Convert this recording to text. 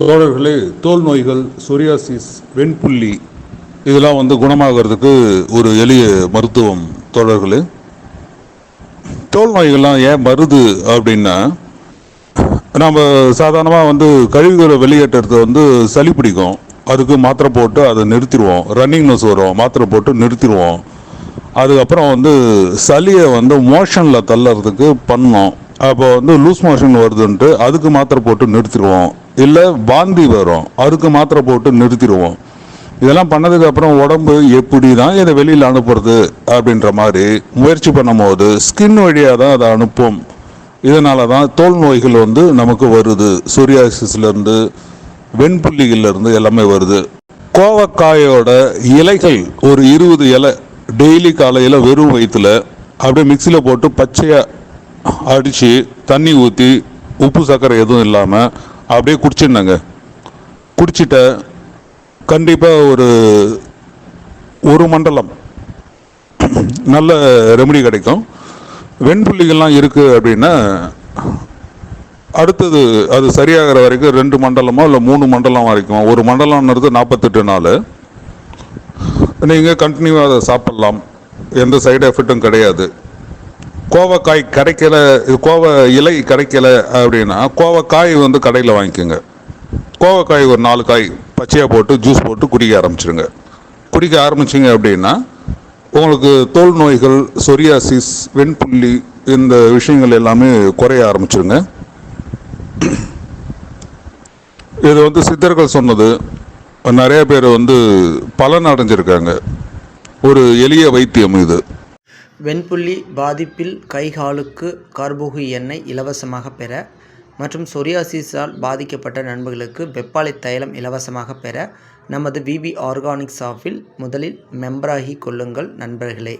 தோழர்களே தோல் நோய்கள் சொரியாசிஸ் வெண்புள்ளி இதெல்லாம் வந்து குணமாகிறதுக்கு ஒரு எளிய மருத்துவம் தோழர்களே. தோல் நோய்கள்லாம் ஏன் வருது அப்படின்னா நம்ம சாதாரணமாக வந்து கழிவுகளை வெளியேற்றுறது வந்து சளி பிடிக்கும். அதுக்கு மாத்திரை போட்டு அதை நிறுத்திடுவோம். ரன்னிங் நோஸ் வரும் மாத்திரை போட்டு நிறுத்திடுவோம். அதுக்கப்புறம் வந்து சளியை வந்து மோஷனில் தள்ளுறதுக்கு பண்ணோம் அப்போ வந்து லூஸ் மோஷன் வருதுன்ட்டு அதுக்கு மாத்திரை போட்டு நிறுத்திடுவோம். இல்லை வாந்தி வரும். அதுக்கு மாத்திரை போட்டு நிறுத்திடுவோம். இதெல்லாம் பண்ணதுக்கப்புறம் உடம்பு எப்படி தான் இதை வெளியில் அனுப்புறது அப்படின்ற மாதிரி முயற்சி பண்ணும்போது ஸ்கின் வழியாக தான் அதை அனுப்பும். இதனால தான் தோல் நோய்கள் வந்து நமக்கு வருது. சூரியாசிஸ்லேருந்து வெண்புள்ளிகள்லேருந்து எல்லாமே வருது. கோவக்காயோட இலைகள் ஒரு இருபது இலை டெய்லி காலையில் வெறும் வயிற்றுல அப்படியே மிக்சியில் போட்டு பச்சையாக அடித்து தண்ணி ஊற்றி உப்பு சர்க்கரை எதுவும் இல்லாமல் அப்படியே குடிச்சிருந்தாங்க. குடிச்சிட்ட கண்டிப்பாக ஒரு ஒரு மண்டலம் நல்ல ரெமடி கிடைக்கும். வெண்புள்ளிகள்லாம் இருக்குது அப்படின்னா அடுத்தது அது சரியாகிற வரைக்கும் ரெண்டு மண்டலமோ இல்லை மூணு மண்டலம் வரைக்கும் ஒரு மண்டலம்ன்றது நாற்பத்தெட்டு நாள். நீங்கள் கண்டினியூவாக அதை சாப்பிட்லாம். எந்த சைடு எஃபெக்ட்டும் கிடையாது. கோவக்காய் கிடைக்கல கோவ இலை கிடைக்கல அப்படின்னா கோவக்காய் வந்து கடையில் வாங்கிக்கோங்க. கோவக்காய் ஒரு நாலு காய் பச்சையாக போட்டு ஜூஸ் போட்டு குடிக்க ஆரம்பிச்சிருங்க. குடிக்க ஆரம்பிச்சிங்க அப்படின்னா உங்களுக்கு தோல் நோய்கள் சொரியாசிஸ் வெண்புள்ளி இந்த விஷயங்கள் எல்லாமே குறைய ஆரம்பிச்சிருங்க. இது வந்து சித்தர்கள் சொன்னது நிறைய பேர் வந்து பலன் அடைஞ்சிருக்காங்க. ஒரு எளிய வைத்தியம் இது. வெண்புள்ளி பாதிப்பில் கைகாலுக்கு கார்போகு எண்ணெய் இலவசமாக பெற மற்றும் சொரியாசிஸால் பாதிக்கப்பட்ட நண்பர்களுக்கு வெப்பாலை தைலம் இலவசமாக பெற நமது விபி ஆர்கானிக் ஷாப்பில் முதலில் மெம்பராகி கொள்ளுங்கள் நண்பர்களே.